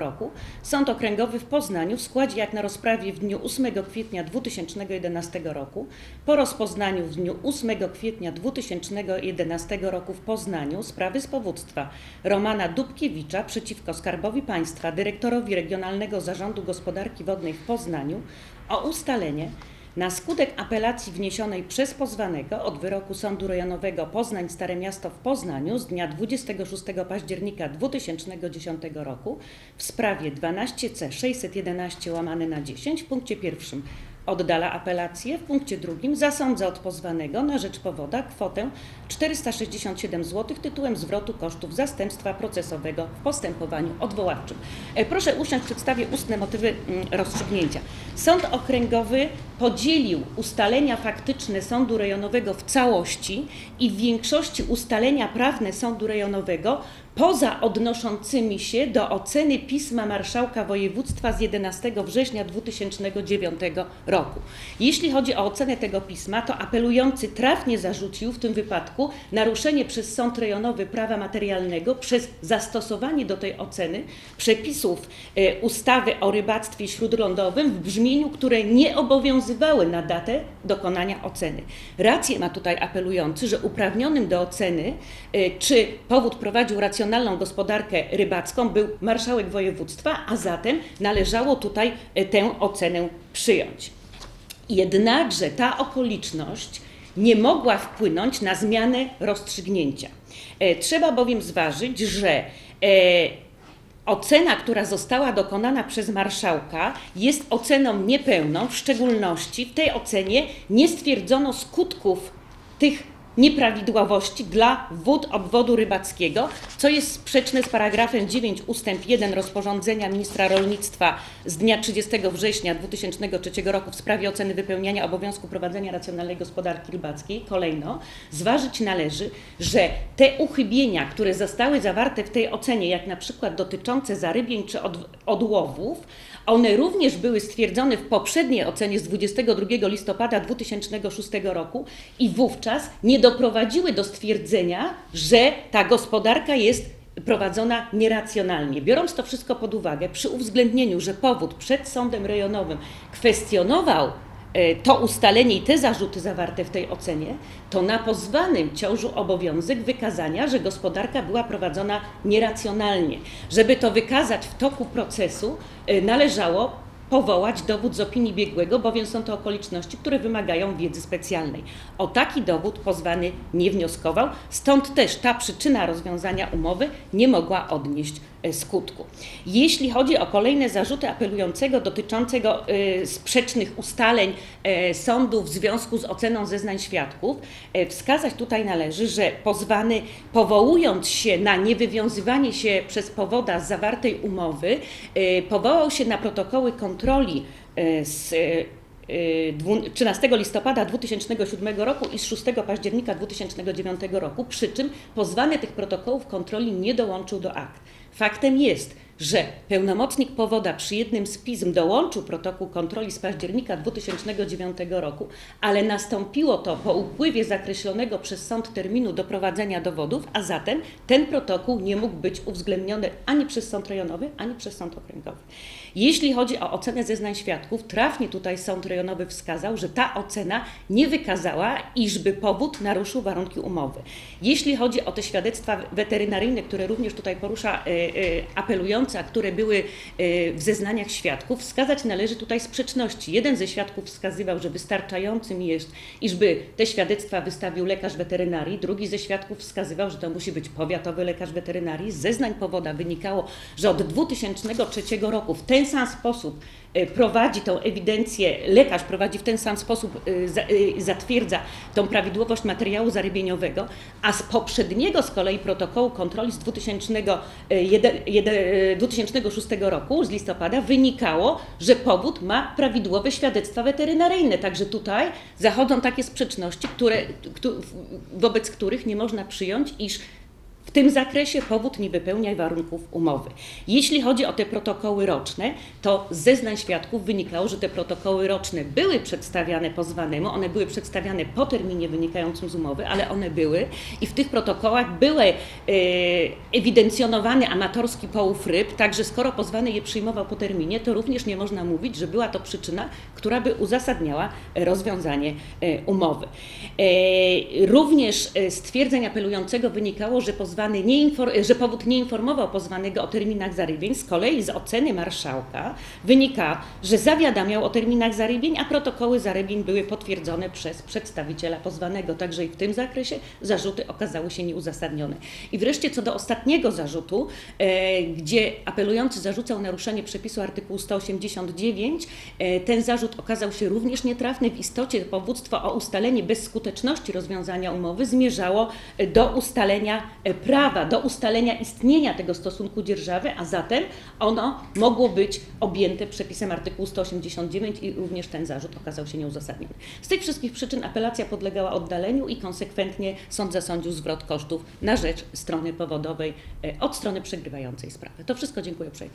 roku. Sąd Okręgowy w Poznaniu w składzie jak na rozprawie w dniu 8 kwietnia 2011 roku, po rozpoznaniu w dniu 8 kwietnia 2011 roku w Poznaniu sprawy z powództwa Romana Dubkiewicza przeciwko Skarbowi Państwa, dyrektorowi Regionalnego Zarządu Gospodarki Wodnej w Poznaniu o ustalenie na skutek apelacji wniesionej przez pozwanego od wyroku Sądu Rejonowego Poznań Stare Miasto w Poznaniu z dnia 26 października 2010 roku w sprawie 12C 611 łamane na 10 w punkcie pierwszym oddala apelację, w punkcie drugim zasądza od pozwanego na rzecz powoda kwotę 467 zł tytułem zwrotu kosztów zastępstwa procesowego w postępowaniu odwoławczym. E, Proszę usiąść, przedstawię ustne motywy mm, rozstrzygnięcia. Sąd Okręgowy podzielił ustalenia faktyczne Sądu Rejonowego w całości i w większości ustalenia prawne Sądu Rejonowego poza odnoszącymi się do oceny pisma Marszałka Województwa z 11 września 2009 roku. Jeśli chodzi o ocenę tego pisma, to apelujący trafnie zarzucił w tym wypadku naruszenie przez Sąd Rejonowy prawa materialnego przez zastosowanie do tej oceny przepisów e, ustawy o rybactwie śródlądowym w brzmieniu, które nie obowiązywały na datę dokonania oceny. Rację ma tutaj apelujący, że uprawnionym do oceny, e, czy powód prowadził racjonalną gospodarkę rybacką, był marszałek województwa, a zatem należało tutaj e, tę ocenę przyjąć. Jednakże ta okoliczność nie mogła wpłynąć na zmianę rozstrzygnięcia. E, Trzeba bowiem zważyć, że e, ocena, która została dokonana przez marszałka, jest oceną niepełną, w szczególności w tej ocenie nie stwierdzono skutków tych nieprawidłowości dla wód obwodu rybackiego, co jest sprzeczne z paragrafem 9 ustęp 1 rozporządzenia ministra rolnictwa z dnia 30 września 2003 roku w sprawie oceny wypełniania obowiązku prowadzenia racjonalnej gospodarki rybackiej. Kolejno, zważyć należy, że te uchybienia, które zostały zawarte w tej ocenie, jak na przykład dotyczące zarybień czy od, odłowów, one również były stwierdzone w poprzedniej ocenie z 22 listopada 2006 roku i wówczas nie doprowadziły do stwierdzenia, że ta gospodarka jest prowadzona nieracjonalnie. Biorąc to wszystko pod uwagę, przy uwzględnieniu, że powód przed sądem rejonowym kwestionował e, to ustalenie i te zarzuty zawarte w tej ocenie, to na pozwanym ciążył obowiązek wykazania, że gospodarka była prowadzona nieracjonalnie. Żeby to wykazać w toku procesu, e, należało powołać dowód z opinii biegłego, bowiem są to okoliczności, które wymagają wiedzy specjalnej. O taki dowód pozwany nie wnioskował, stąd też ta przyczyna rozwiązania umowy nie mogła odnieść skutku. Jeśli chodzi o kolejne zarzuty apelującego dotyczącego e, sprzecznych ustaleń e, sądu w związku z oceną zeznań świadków, e, wskazać tutaj należy, że pozwany powołując się na niewywiązywanie się przez powoda z zawartej umowy, e, powołał się na protokoły kontroli e, z e, e, dwu- 13 listopada 2007 roku i z 6 października 2009 roku, przy czym pozwany tych protokołów kontroli nie dołączył do akt. Faktem jest, że pełnomocnik powoda przy jednym z pism dołączył protokół kontroli z października 2009 roku, ale nastąpiło to po upływie zakreślonego przez sąd terminu doprowadzenia dowodów, a zatem ten protokół nie mógł być uwzględniony ani przez sąd rejonowy, ani przez sąd okręgowy. Jeśli chodzi o ocenę zeznań świadków, trafnie tutaj sąd rejonowy wskazał, że ta ocena nie wykazała, iżby powód naruszył warunki umowy. Jeśli chodzi o te świadectwa weterynaryjne, które również tutaj porusza e, apelująca, które były e, w zeznaniach świadków, wskazać należy tutaj sprzeczności. Jeden ze świadków wskazywał, że wystarczającym jest, iżby te świadectwa wystawił lekarz weterynarii, drugi ze świadków wskazywał, że to musi być powiatowy lekarz weterynarii. Z zeznań powoda wynikało, że od 2003 roku w ten sam sposób e, prowadzi tą ewidencję, lekarz prowadzi w ten sam sposób, e, za- zatwierdza tą prawidłowość materiału zarybieniowego, a z poprzedniego z kolei protokołu kontroli z 2001 jede- 2006 roku, z listopada, wynikało, że powód ma prawidłowe świadectwa weterynaryjne. Także tutaj zachodzą takie sprzeczności, które, któ- wobec których nie można przyjąć, iż W tym zakresie powód nie wypełnia warunków umowy. Jeśli chodzi o te protokoły roczne, to z zeznań świadków wynikało, że te protokoły roczne były przedstawiane pozwanemu, one były przedstawiane po terminie wynikającym z umowy, ale one były i w tych protokołach były e, ewidencjonowany amatorski połów ryb, także skoro pozwany je przyjmował po terminie, to również nie można mówić, że była to przyczyna, która by uzasadniała e, rozwiązanie e, umowy. E, Również e, z twierdzeń apelującego wynikało, że, pozwany nie infor- że powód nie informował pozwanego o terminach zarybień, z kolei z oceny marszałka wynika, że zawiadamiał o terminach zarybień, a protokoły zarybień były potwierdzone przez przedstawiciela pozwanego. Także i w tym zakresie zarzuty okazały się nieuzasadnione. I wreszcie co do ostatniego zarzutu, e, gdzie apelujący zarzucał naruszenie przepisu artykułu 189, e, ten zarzut okazał się również nietrafny. W istocie powództwo o ustalenie bezskuteczności rozwiązania umowy zmierzało e, do ustalenia e, prawa, do ustalenia istnienia tego stosunku dzierżawy, a zatem ono mogło być objęte przepisem artykułu 189 i również ten zarzut okazał się nieuzasadniony. Z tych wszystkich przyczyn apelacja podlegała oddaleniu i konsekwentnie sąd zasądził zwrot kosztów na rzecz strony powodowej e, od strony przegrywającej sprawę. To wszystko, dziękuję uprzejmie.